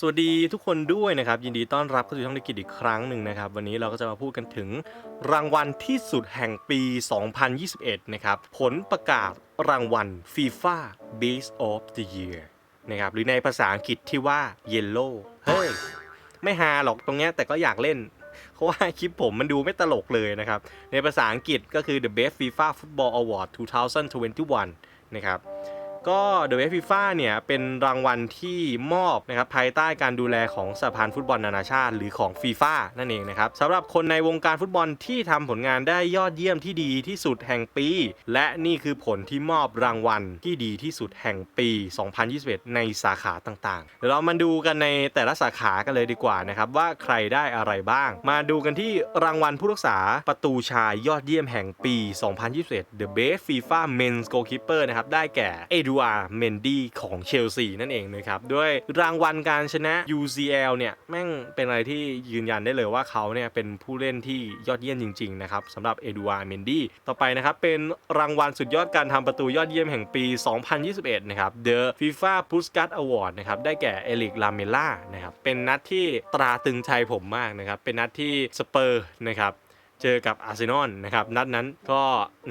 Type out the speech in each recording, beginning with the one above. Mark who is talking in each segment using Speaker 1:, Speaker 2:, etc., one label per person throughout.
Speaker 1: สวัสดีทุกคนด้วยนะครับ ยินดีต้อนรับเข้าสู่ช่องธุรกิจอีกครั้งหนึ่งนะครับ วันนี้เราก็จะมาพูดกันถึงรางวัลที่สุดแห่งปี 2021 นะครับ ผลประกาศรางวัล FIFA Beast of the Year นะครับหรือในภาษาอังกฤษที่ว่า Yellow เฮ้ย ไม่ฮาหรอกตรงเนี้ยแต่ก็อยากเล่นเพราะว่าคลิปผมมันดูไม่ตลกเลยนะครับ ในภาษาอังกฤษก็คือ The Best FIFA Football Award 2021 นะครับ ก็ The FIFA เนี่ยเป็นรางวัลที่มอบนะครับภายใต้การดูแลของสหพันธ์ฟุตบอลนานาชาติ หรือของฟีฟ่านั่นเองนะครับสำหรับคนในวงการฟุตบอลที่ทำผลงานได้ยอดเยี่ยมที่ดีที่สุดแห่งปี และนี่คือผลที่มอบรางวัลที่ดีที่สุดแห่งปี 2021 ในสาขาต่างๆเดี๋ยวเรามาดูกันในแต่ละสาขากันเลยดีกว่านะครับว่าใครได้อะไรบ้าง มาดูกันที่รางวัลผู้รักษาประตูชายยอดเยี่ยมแห่งปี 2021 The Best FIFA Men's Goalkeeper นะครับได้แก่เอดูอาร์เมนดี้ของเชลซีนั่นเองนะครับ ด้วยรางวัลการชนะ UCL เนี่ย แม่งเป็นอะไรที่ยืนยันได้เลยว่าเขาเนี่ยเป็นผู้เล่นที่ยอดเยี่ยมจริงๆนะครับสำหรับเอดูอาร์เมนดี้ต่อไปนะครับ เป็นรางวัลสุดยอดการทำประตูยอดเยี่ยมแห่งปี 2021 นะครับ The FIFA Puskas Award นะครับได้แก่เอลิกลาเมล่านะครับเป็นนัดที่ตราตึงใจผมมากนะครับเป็นนัดที่สเปอร์นะครับ เจอกับอาร์เซนอลนะครับนัดนั้นก็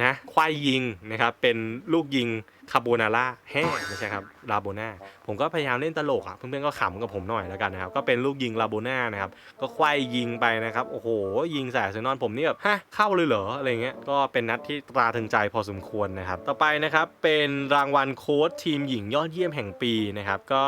Speaker 1: นะควายยิงนะครับเป็นลูกยิงคาโบนาร่าแฮ่ไม่ใช่ครับลาโบนาผมก็พยายามเล่นตลกอะเพื่อนๆก็ขำกับผมหน่อยแล้วกันนะครับก็เป็นลูกยิงลาโบนานะครับก็ควายยิงไปนะครับโอ้โหยิงใส่อาร์เซนอลผมนี่แบบฮะเข้าเลยเหรออะไรเงี้ยก็เป็นนัดที่ตราถึงใจพอสมควรนะครับต่อไปนะครับเป็นรางวัลโค้ชทีมหญิงยอดเยี่ยมแห่งปีนะครับก็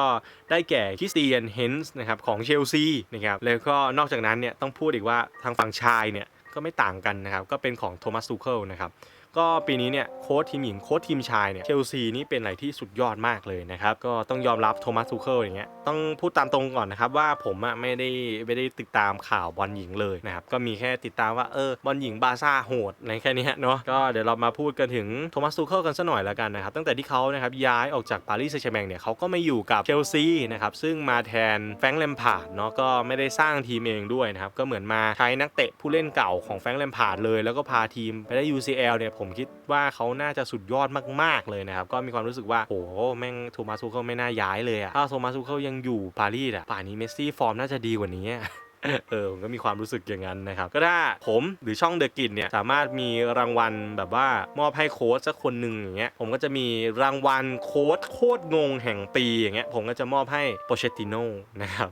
Speaker 1: ได้แก่คริสเตียนเฮนส์นะครับของเชลซีนะครับแล้วก็นอกจากนั้นเนี่ยต้องพูดอีกว่าทางฝั่งชายเนี่ย ก็ไม่ต่างกันนะครับ ก็เป็นของโทมัสซูเคิลนะครับ ก็ปีนี้เนี่ยโค้ชทีมหญิงโค้ชทีมชายเนี่ยเชลซีนี่เป็นอะไรที่สุดยอดมากเลยนะครับก็ต้องยอมรับโทมัสซูเคิลอย่างเงี้ยต้องพูดตามตรงก่อนนะครับว่าผมอะไม่ได้ไม่ได้ติดตามข่าวบอลหญิงเลยนะครับก็มีแค่ติดตามว่าเออบอลหญิงบาซ่าโหดอะไรแค่นี้เนาะก็เดี๋ยวเรามาพูดกันถึงโทมัสซูเคิลกันสักหน่อยแล้วกันนะครับตั้งแต่ที่เขานะครับย้ายออกจากปารีสแซงต์แชร์แมงเนี่ยเขาก็ไม่อยู่กับเชลซีนะครับซึ่งมาแทนแฟรงค์แลมพาร์ดเนาะก็ไม่ได้สร้างทีมเองด้วยนะครับก็เหมือนมาใช้นักเตะผู้เล่นเก่าของแฟรงค์แลมพาร์ดเลย แล้วก็พาทีมไปได้ UCL เนี่ยผมคิดว่าเขาน่าจะสุดยอดมากๆเลยนะครับ ก็มีความรู้สึกว่าโหแม่งโทมัสซูเคิลไม่น่าย้ายเลยอะถ้าโทมัสซูเคิลยังอยู่ปารีสอะป่านนี้เมสซี่ฟอร์มน่าจะดีกว่านี้เออผมก็มีความรู้สึกอย่างนั้นนะครับ ก็ถ้าผมหรือช่องเดอะกินเนี่ยสามารถมีรางวัลแบบว่ามอบให้โค้ชสักคนหนึ่งอย่างเงี้ยผมก็จะมีรางวัลโค้ชโคตรงงแห่งปีอย่างเงี้ยผมก็จะมอบให้โปเชติโนนะครับ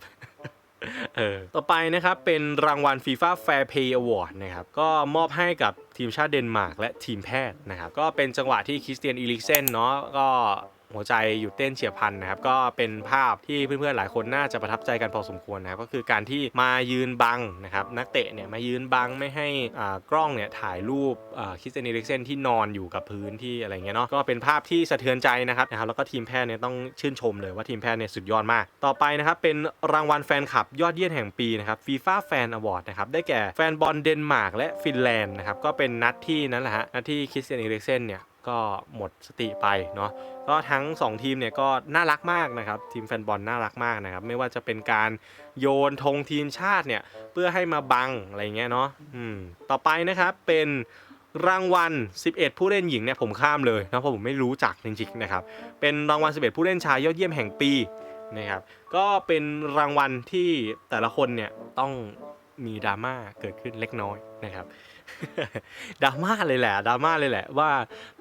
Speaker 1: เออต่อไปนะครับเป็นรางวัล FIFA Fair Play Award นะครับก็มอบให้กับทีมชาติเดนมาร์กและทีมแพทย์นะครับก็เป็นจังหวะที่คริสเตียนอีลิกเซนเนาะก็ หัวใจหยุดเต้นเฉียบพลันนะครับก็เป็นภาพที่เพื่อนๆหลายคนน่าจะประทับใจกันพอสมควรนะครับก็คือการที่มายืนบังนะครับนักเตะเนี่ยมายืนบังไม่ให้อ่ากล้องเนี่ยถ่ายรูปคริสเตียนอีลิกเซนที่นอนอยู่กับพื้นที่อะไรเงี้ยเนาะก็เป็นภาพที่สะเทือนใจนะครับนะครับแล้วก็ทีมแพทย์เนี่ยต้องชื่นชมเลยว่าทีมแพทย์เนี่ยสุดยอดมาก ต่อไปนะครับเป็นรางวัลแฟนคลับยอดเยี่ยมแห่งปีนะครับฟีฟ่าแฟนอวอร์ดนะครับได้แก่แฟนบอลเดนมาร์กและฟินแลนด์นะครับก็เป็นนัดที่นั่นแหละฮะนัดที่คริสเตียนอีลิกเซนเนี่ย ก็หมดสติไปเนาะก็ทั้ง 2 ทีมเนี่ยก็น่ารักมากนะครับทีมแฟนบอลน่ารักมากนะครับไม่ว่าจะเป็นการโยนธงทีมชาติเนี่ยเพื่อให้มาบังอะไรเงี้ยเนาะอืมต่อไปนะครับเป็นรางวัล 11 ผู้เล่นหญิงเนี่ยผมข้ามเลยนะเพราะผมไม่รู้จักจริงๆนะครับเป็นรางวัล 11 ผู้เล่นชายยอดเยี่ยมแห่งปีนะครับก็เป็นรางวัลที่แต่ละคนเนี่ยต้อง มีดราม่าเกิดขึ้นเล็กน้อยนะครับดราม่าเลยแหละดราม่าเลยแหละว่า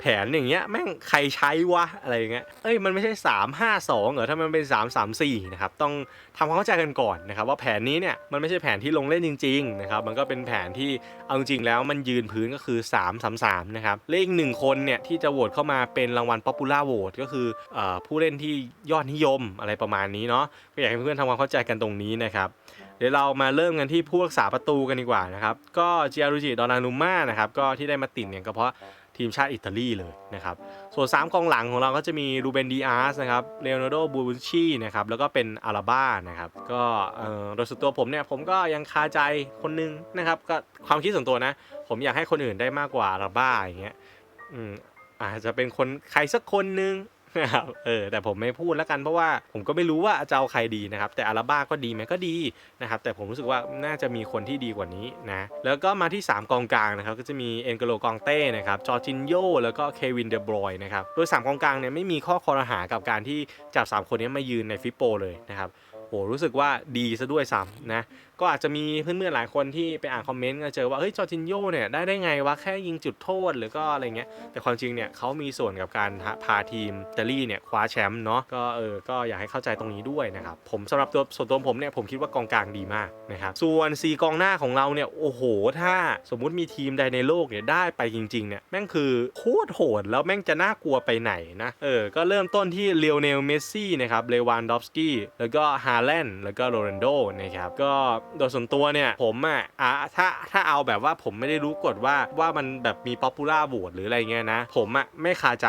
Speaker 1: แผนอย่างเงี้ยแม่งใครใช้วะอะไรอย่างเงี้ยเอ้ยมันไม่ใช่ 3 5 2เหรอถ้ามันเป็น 3 3 4นะครับต้องทำความเข้าใจกันก่อนนะครับว่าแผนนี้เนี่ยมันไม่ใช่แผนที่ลงเล่นจริงๆนะครับมันก็เป็นแผนที่เอาจริงๆแล้วมันยืนพื้นก็คือ 3 3 3นะครับเลขหนึ่งคนเนี่ยที่จะโหวตเข้ามาเป็นรางวัล Popular Vote ก็คือออผู้เล่นที่ยอดนิยมอะไรประมาณนี้เนาะก็อยากให้เพื่อนๆทำความเข้าใจกันตรงนี้นะครับ เดี๋ยวเรามาเริ่มกันที่ผู้รักษาประตูกันดีกว่านะครับ ก็เจียรุจิดอนานุม่านะครับ ก็ที่ได้มาติดเนี่ยก็เพราะทีมชาติอิตาลีเลยนะครับ ส่วน 3 กองหลังของเราก็จะมีรูเบนดีอาร์สนะครับเลโอนาร์โดบูบุนชีนะครับ แล้วก็เป็นอาราบ้านะครับ ก็โดยส่วนตัวผมเนี่ย ผมก็ยังคาใจคนนึงนะครับ ก็ความคิดส่วนตัวนะ ผมอยากให้คนอื่นได้มากกว่าอาราบ้าอย่างเงี้ย อืมอาจจะเป็นคนใครสักคนนึง นะครับเออแต่ผมไม่พูดแล้วกันเพราะว่าผมก็ไม่รู้ว่าจะเอาใครดีนะครับ แต่อาราบ้าก็ดีไหมก็ดีนะครับ แต่ผมรู้สึกว่าน่าจะมีคนที่ดีกว่านี้นะแล้วก็มาที่ 3 กองกลางนะครับ ก็จะมีเอ็นเกโลกองเต้นะครับจอร์จินโยแล้วก็เควินเดบรอยนะครับโดย 3 กองกลางเนี่ยไม่มีข้อคอรหากับการที่จับ 3 คนนี้มายืนในฟิปโปเลยนะครับโหรู้สึกว่าดีซะด้วยซ้ำนะ ก็อาจจะมีเพื่อนๆหลายคนที่ไปอ่านคอมเมนต์ก็เจอว่าเฮ้ยจอร์จินโยเนี่ยได้ได้ไงวะแค่ยิงจุดโทษหรือก็อะไรเงี้ยแต่ความจริงเนี่ยเขามีส่วนกับการพาทีมอิตาลีเนี่ยคว้าแชมป์เนาะก็เออก็อยากให้เข้าใจตรงนี้ด้วยนะครับผมสำหรับตัวส่วนตัวผมเนี่ยผมคิดว่ากองกลางดีมากนะครับส่วน 4 กองหน้าของเราเนี่ยโอ้โห ถ้าสมมุติมีทีมใดในโลกเนี่ยได้ไปจริงๆเนี่ยแม่งคือโคตรโหดแล้วแม่งจะน่ากลัวไปไหนนะเออก็เริ่มต้นที่เลโอเนลเมสซี่นะครับเลวานดอฟสกี้แล้วก็ฮาแลนด์แล้วก็โรนัลโดนะครับก็โดยส่วนตัวเนี่ยผมอะอะถ้าถ้าเอาแบบว่าผมไม่ได้รู้กฎว่าว่ามันแบบมีป๊อปปูล่าโหวตหรืออะไรเงี้ยนะ ผมอะไม่คาใจ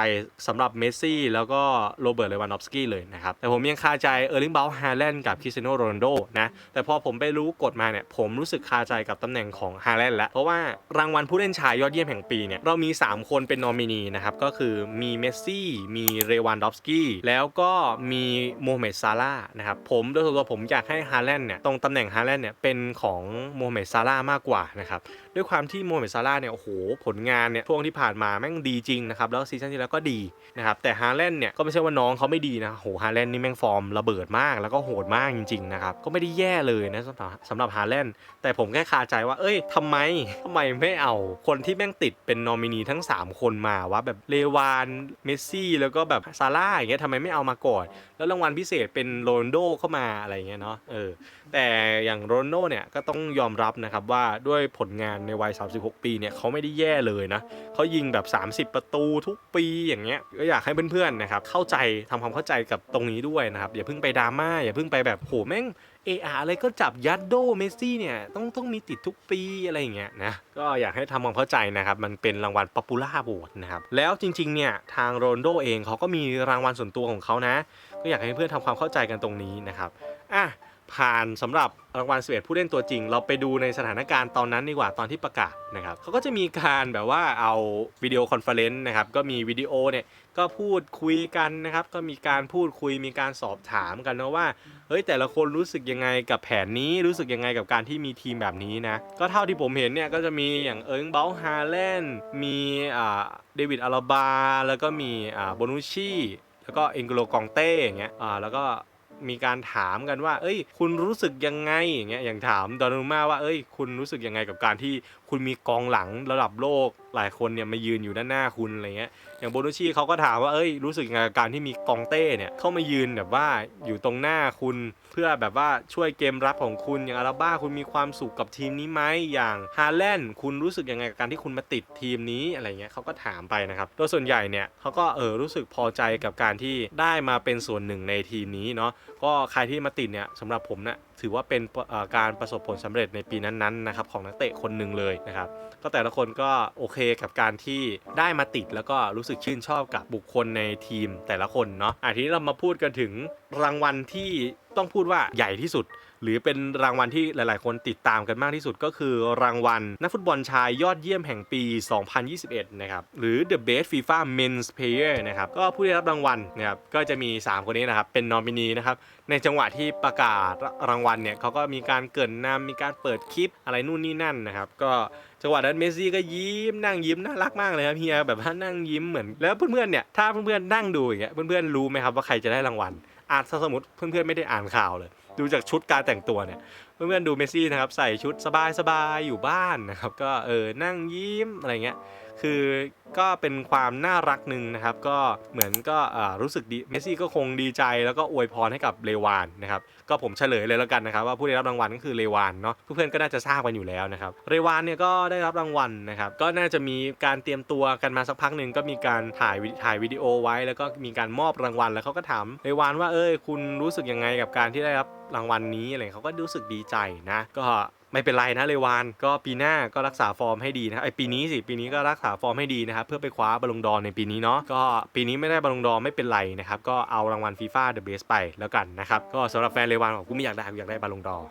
Speaker 1: สำหรับเมสซี่แล้วก็โรเบิร์ตเลวานดอฟสกี้เลยนะครับ แต่ผมยังคาใจเออร์ลิงเบลฮาแลนด์กับคริสเตียโนโรนัลโดนะแต่พอผมไปรู้กฎมาเนี่ยผมรู้สึกคาใจกับตำแหน่งของฮาแลนด์แล้วเพราะว่ารางวัลผู้เล่นชายยอดเยี่ยมแห่งปีเนี่ยเรามี 3 คนเป็นนอมินีนะครับก็คือมีเมสซี่มีเรวันดอฟสกี้แล้วก็มีโมฮัมเหม็ดซาร่านะครับผมโดยส่วนตัวผมอยากให้ฮาแลนด์เนี่ยตรงตำแหน่งฮาแลนด์เนี่ยเป็นของโมฮัมเหม็ดซาร่ามากกว่านะครับด้วยความที่โมฮัมเหม็ดซาร่าเนี่ยโอ้โหผลงานเนี่ยช่วงที่ผ่านมาแม่งดีจริงนะครับแล้วซีซั่นที่แล้วก็ดีนะครับแต่ฮาแลนด์เนี่ยก็ไม่ใช่ว่าน้องเขาไม่ดีนะโหฮาแลนด์นี่แม่งฟอร์มระเบิดมากแล้วก็โหดมากจริงๆนะครับก็ไม่ได้แย่เลยนะสำหรับสำหรับฮาแลนด์แต่ผมแค่คาใจว่าเอ้ยทำไมทำไมไม่เอาคนที่แม่งติดเป็นนอมินีทั้ง 3 คนมาวะแบบเลวานเมสซี่แล้วก็แบบซาร่าอย่างเงี้ยทำไมไม่เอามาก่อน แล้วรางวัลพิเศษเป็นโรนโดเข้ามาอะไรเงี้ยเนาะเออแต่อย่างโรนโดเนี่ยก็ต้องยอมรับนะครับว่าด้วยผลงานในวัย 36 ปีเนี่ยเขาไม่ได้แย่เลยนะเขายิงแบบ 30 ประตูทุกปีอย่างเงี้ยก็อยากให้เพื่อนๆนะครับเข้าใจทำความเข้าใจกับตรงนี้ด้วยนะครับอย่าเพิ่งไปดราม่าอย่าเพิ่งไปแบบโหแม่งเอออะไรก็จับยัดโดเมสซี่เนี่ยต้องต้องมีติดทุกปีอะไรอย่างเงี้ยนะก็อยากให้ทำความเข้าใจนะครับมันเป็นรางวัลป๊อปปูล่าโหวตนะครับแล้วจริงๆเนี่ยทางโรนโดเองเขาก็มีรางวัลส่วนตัวของเขานะ ก็อยากให้เพื่อนทำความเข้าใจกันตรงนี้นะครับอะ ผ่านสำหรับรางวัล11ผู้เล่นตัวจริง เราไปดูในสถานการณ์ตอนนั้นดีกว่าตอนที่ประกาศนะครับเขาก็จะมีการแบบว่าเอาวิดีโอคอนเฟอเรนซ์นะครับก็มีวิดีโอเนี่ยก็พูดคุยกันนะครับก็มีการพูดคุยมีการสอบถามกันนะว่าเฮ้ยแต่ละคนรู้สึกยังไงกับแผนนี้รู้สึกยังไงกับการที่มีทีมแบบนี้นะก็เท่าที่ผมเห็นเนี่ยก็จะมีอย่างเอิงเบลฮาแลนมีอ่าเดวิดอาราบาแล้วก็มีอ่าโบนุชีแล้วก็เอ็งโกโลกองเต้อย่างเงี้ยอ่าแล้วก็ มีการถามกันว่า เอ้ย คุณรู้สึกยังไงอย่างเงี้ยอย่างถามดอนุมาว่าเอ้ย คุณรู้สึกยังไงกับการที่ คุณมีกองหลังระดับโลกหลายคนเนี่ยมายืนอยู่ด้านหน้าคุณอะไรเงี้ย อย่างโบนุชีเขาก็ถามว่า เอ้ย รู้สึกยังไงกับการที่มีกองเต้เนี่ยเข้ามายืนแบบว่าอยู่ตรงหน้าคุณ เพื่อแบบว่าช่วยเกมรับของคุณ อย่างอาราบ้าคุณมีความสุขกับทีมนี้ไหม อย่างฮาแลนด์คุณรู้สึกยังไงกับการที่คุณมาติดทีมนี้อะไรเงี้ยเขาก็ถามไปนะครับ โดยส่วนใหญ่เนี่ยเขาก็เออรู้สึกพอใจกับการที่ได้มาเป็นส่วนหนึ่งในทีมนี้เนาะ ก็ใครที่มาติดเนี่ยสำหรับผมเนะี่ย ถือว่าเป็นการประสบผลสำเร็จในปีนั้นๆนะครับของนักเตะคนหนึ่งเลยนะครับก็แต่ละคนก็โอเคกับการที่ได้มาติดแล้วก็รู้สึกชื่นชอบกับบุคคลในทีมแต่ละคนเนาะอะทีนี้เรามาพูดกันถึงรางวัลที่ต้องพูดว่าใหญ่ที่สุด หรือเป็นรางวัลที่หลาย ๆ คนติดตามกันมากที่สุดก็คือรางวัลนักฟุตบอลชายยอดเยี่ยมแห่งปี 2021 นะครับ หรือ The Best FIFA Men's Player นะครับ ก็ผู้ได้รับรางวัลนะครับ ก็จะมี 3 คนนี้นะครับ เป็นนอมินีนะครับ ในจังหวะที่ประกาศรางวัลเนี่ยเขาก็มีการเกินนำมีการเปิดคลิปอะไรนู่นนี่นั่นนะครับ ก็จังหวะนั้นเมสซี่ก็ยิ้มนั่งยิ้มน่ารักมากเลยครับเฮียแบบว่านั่งยิ้มเหมือนแล้วเพื่อนๆเนี่ยถ้าเพื่อนๆนั่งดูอย่างเงี้ยเพื่อนๆรู้ไหมครับว่าใครจะได้รางวัลอาจสมมติเพื่อนๆไม่ได้อ่านข่าวเลย ดูจากชุดการแต่งตัวเนี่ยเพื่อนๆดูเมสซี่นะครับใส่ชุดสบายๆอยู่บ้านนะครับก็เออนั่งยิ้มอะไรเงี้ย คือก็เป็นความน่ารักหนึ่งนะครับ ก็เหมือนก็รู้สึกดีเมสซี่ก็คงดีใจแล้วก็อวยพรให้กับเลวานนะครับก็ผมเฉลยเลยแล้วกันนะครับว่าผู้ได้รับรางวัลก็คือเลวานเนาะเพื่อนๆก็น่าจะทราบกันอยู่แล้วนะครับเลวานเนี่ยก็ได้รับรางวัลนะครับก็น่าจะมีการเตรียมตัวกันมาสักพักหนึ่งก็มีการถ่ายถ่ายวิดีโอไว้ แล้วก็มีการมอบรางวัลแล้วเขาก็ถามเลวานว่าเอ้ยคุณรู้สึกยังไงกับการที่ได้รับรางวัลนี้อะไรเขาก็รู้สึกดีใจนะ ก็ ไม่เป็นไรนะเลวานก็ปีหน้าก็รักษาฟอร์มให้ดีนะไอปีนี้สิปีนี้ก็รักษาฟอร์มให้ดีนะครับเพื่อไปคว้าบอลลงดอร์ในปีนี้เนาะก็ปีนี้ไม่ได้บอลลงดอร์ไม่เป็นไรนะครับก็เอารางวัลฟีฟ่าเดอะเบสไปแล้วกันนะครับก็สำหรับแฟนเลวานบอกกูไม่อยากได้กูอยากได้บอลลงดอร์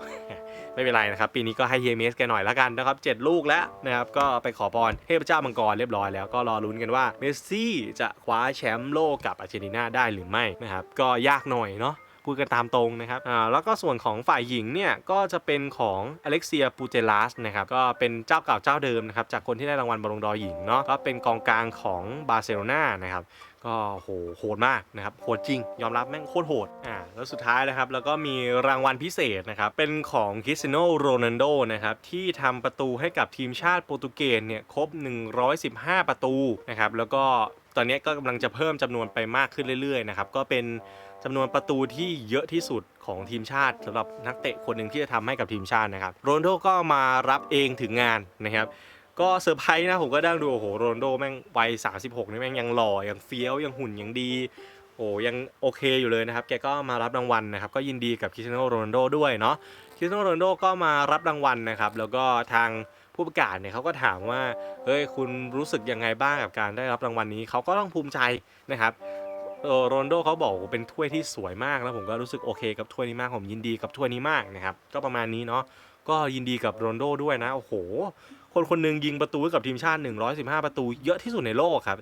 Speaker 1: ไม่เป็นไรนะครับปีนี้ก็ให้เฮเมสแกหน่อยแล้วกันนะครับเจ็ดลูกแล้วนะครับก็ไปขอพรเทพเจ้ามังกรเรียบร้อยแล้วก็รอลุ้นกันว่าเมสซี่จะคว้าแชมป์โลกกับอาร์เจนตินาได้หรือไม่นะครับก็ยากหน่อยเนาะ พูดกันตามตรงนะครับอ่าแล้วก็ส่วนของฝ่ายหญิงเนี่ยก็จะเป็นของอเล็กเซียปูเจลัสนะครับก็เป็นเจ้าเก่าเจ้าเดิมนะครับจากคนที่ได้รางวัลบอลลงดอหญิงเนาะก็เป็นกองกลางของบาร์เซโลนานะครับก็โหโหดมากนะครับโหดจริง ยอมรับแม่งโคตรโหดอ่าแล้วสุดท้ายนะครับ แล้วก็มีรางวัลพิเศษนะครับ เป็นของคริสเตียโนโรนัลโดนะครับ ที่ทำประตูให้กับทีมชาติโปรตุเกสเนี่ย ครบ 115 ประตูนะครับ แล้วก็ตอนนี้ก็กำลังจะเพิ่มจำนวนไปมากขึ้นเรื่อยๆนะครับ ก็เป็น จำนวนประตูที่เยอะที่สุดของทีมชาติสำหรับนักเตะคนหนึ่งที่จะทำให้กับทีมชาตินะครับโรนลโดก็มารับเองถึงงานนะครับก็เซอร์ไพรส์นะผมก็ดังดูโอ้โหโรนลโดแม่งวัย36นี่แม่งยังหล่อยังเฟี้ยวยังหุ่นยังดีโอ้ยังโอเคอยู่เลยนะครับ แกก็มารับรางวัลนะครับ ก็ยินดีกับคริสเตียโนโรนัลโดด้วยเนาะคริสเตียโนโรนัลโดก็มารับรางวัลนะครับ แล้วก็ทางผู้ประกาศเนี่ยเขาก็ถามว่าเฮ้ยคุณรู้สึกยังไงบ้างกับการได้รับรางวัลนี้เขาก็ต้องภูมิใจนะครับ โรนโดเขาบอกว่าเป็นถ้วยที่สวยมากแล้วผมก็รู้สึกโอเคกับถ้วยนี้มากผมยินดีกับถ้วยนี้มากนะครับก็ประมาณนี้เนาะก็ยินดีกับโรนโดด้วยนะโอ้โห คนคนหนึ่งยิงประตูให้กับทีมชาติ 115 ประตู เยอะที่สุดในโลกครับ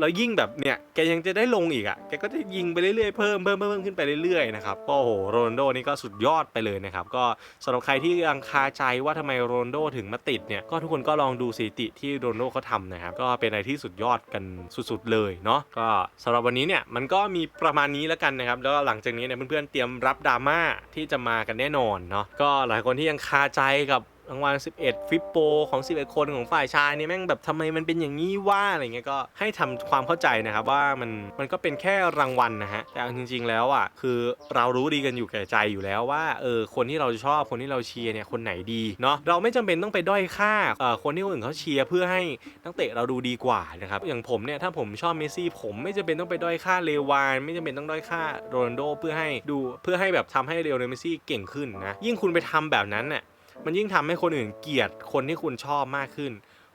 Speaker 1: แล้วยิ่งแบบเนี่ยแกยังจะได้ลงอีกอะแกก็จะยิงไปเรื่อยๆเพิ่มเพิ่มเพิ่มขึ้นไปเรื่อยๆนะครับก็โอ้โหโรนลโดนี่ก็สุดยอดไปเลยนะครับก็สำหรับใครที่ยังคาใจว่าทำไมโรนลโดถึงมาติดเนี่ยก็ทุกคนก็ลองดูสถิติที่โรนลโดเขาทำนะครับก็เป็นอะไรที่สุดยอดกันสุดๆเลยเนาะก็สำหรับวันนี้เนี่ยมันก็มีประมาณนี้แล้วกันนะครับแล้วหลังจากนี้เนี่ยเพื่อนๆเตรียมรับดราม่าที่จะมากันแน่นอนเนาะก็หลายคนที่ยังคาใจกับางวัล11 ฟิปโปของ 11 คนของฝ่ายชายเนี่ยแม่งแบบทำไมมันเป็นอย่างนี้ว่าอะไรเงี้ยก็ให้ทำความเข้าใจนะครับว่ามันมันก็เป็นแค่รางวัลนะฮะแต่จริง ๆ แล้วอะคือเรารู้ดีกันอยู่แก่ใจอยู่แล้วว่าเออคนที่เราชอบคนที่เราเชียร์เนี่ยคนไหนดีเนาะเราไม่จำเป็นต้องไปด้อยค่าเอ่อคนที่คนอื่นเขาเชียร์เพื่อให้นักเตะเราดูดีกว่านะครับอย่างผมเนี่ยถ้าผมชอบเมสซี่ผมไม่จำเป็นต้องไปด้อยค่าเลวาน ไม่จำเป็นต้องด้อยค่าโรนัลโดเพื่อให้ดูเพื่อให้แบบทำให้เรอัลเมสซี่เก่งขึ้นนะยิ่งคุณไปทำแบบนั้นน่ะ มันยิ่งทำให้คนอื่นเกลียดคนที่คุณชอบมากขึ้น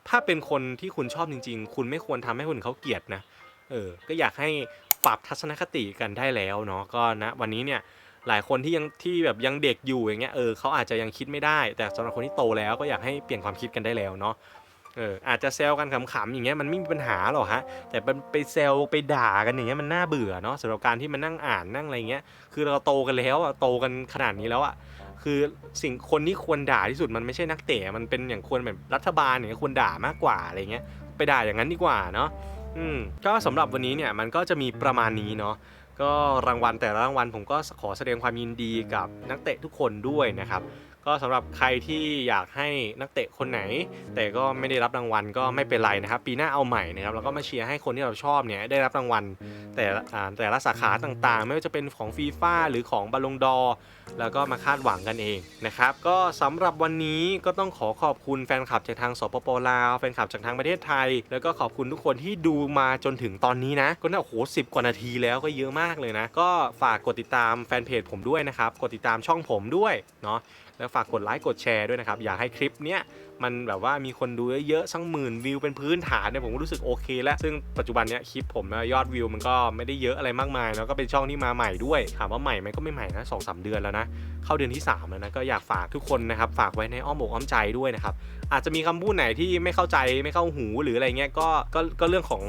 Speaker 1: ถ้าเป็นคนที่คุณชอบจริง ๆ คุณไม่ควรทำให้คนอื่นเขาเกลียดนะเออก็อยากให้ปรับทัศนคติกันได้แล้วเนาะก็นะวันนี้เนี่ยหลายคนที่ยังที่แบบยังเด็กอยู่อย่างเงี้ยเออเขาอาจจะยังคิดไม่ได้ แต่สำหรับคนที่โตแล้วก็อยากให้เปลี่ยนความคิดกันได้แล้วเนาะเอออาจจะแซวกันขำๆอย่างเงี้ยมันไม่มีปัญหาหรอกฮะแต่ไปแซวไปด่ากันอย่างเงี้ยมันน่าเบื่อเนาะสำหรับการที่มันนั่งอ่านนั่งอะไรเงี้ยคือเราโตกันแล้วอะโตกันขนาดนี้แล้วอะ คือสิ่งคนที่ควรด่าที่สุดมันไม่ใช่นักเตะมันเป็นอย่างควรแบบรัฐบาลเนี่ยควรด่ามากกว่าอะไรเงี้ยไปด่าอย่างนั้นดีกว่าเนาะอืมก็สำหรับวันนี้เนี่ยมันก็จะมีประมาณนี้เนาะก็รางวัลแต่ละรางวัลผมก็ขอแสดงความยินดีกับนักเตะทุกคนด้วยนะครับ ก็สำหรับใครที่อยากให้นักเตะคนไหน แต่ก็ไม่ได้รับรางวัลก็ไม่เป็นไรนะครับ ปีหน้าเอาใหม่นะครับแล้วก็มาเชียร์ให้คนที่เราชอบเนี่ยได้รับรางวัล แต่แต่ละสาขาต่างๆ ไม่ว่าจะเป็นของฟีฟ่าหรือของบอลลงดอแล้วก็มาคาดหวังกันเองนะครับก็สำหรับวันนี้ก็ต้องขอขอบคุณแฟนคลับจากทางสปปลาวแฟนคลับจากทางประเทศไทย แล้วก็ขอบคุณทุกคนที่ดูมาจนถึงตอนนี้นะ ก็น่าโอ้โหสิกว่านาทีแล้วก็เยอะมากเลยนะ ก็ฝากกดติดตามแฟนเพจผมด้วยนะครับ กดติดตามช่องผมด้วยเนาะ แล้วฝากกดไลค์กดแชร์ด้วยนะครับ อยากให้คลิปเนี้ยมันแบบว่ามีคนดูเยอะๆสักหมื่นวิวเป็นพื้นฐานเนี่ยผมก็รู้สึกโอเค แล้ว ซึ่งปัจจุบันเนี้ยคลิปผมนะยอดวิวมันก็ไม่ได้เยอะอะไรมากมาย แล้วก็เป็นช่องที่มาใหม่ด้วย ถามว่าใหม่ไหมก็ไม่ใหม่นะสองสามเดือนแล้วนะ เข้าเดือนที่ 3 แล้วนะ ก็อยากฝากทุกคนนะครับ ฝากไว้ในอ้อมอกอ้อมใจด้วยนะครับ อาจจะมีคำพูดไหนที่ไม่เข้าใจไม่เข้าหูหรืออะไรเงี้ยก็ก็ก็เรื่องของ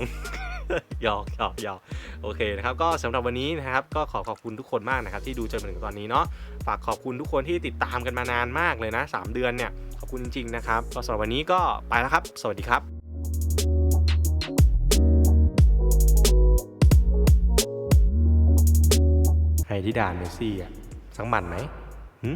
Speaker 1: หยอกหยอกหยอกโอเคนะครับก็สำหรับวันนี้นะครับก็ขอขอบคุณทุกคนมากนะครับที่ดูจนมาถึงตอนนี้เนาะฝากขอบคุณทุกคนที่ติดตามกันมานานมากเลยนะ 3 เดือนเนี่ยขอบคุณจริงๆนะครับก็สำหรับวันนี้ก็ไปแล้วครับ สวัสดีครับใครที่ด่าเมสซี่อะสังมันไหมหึ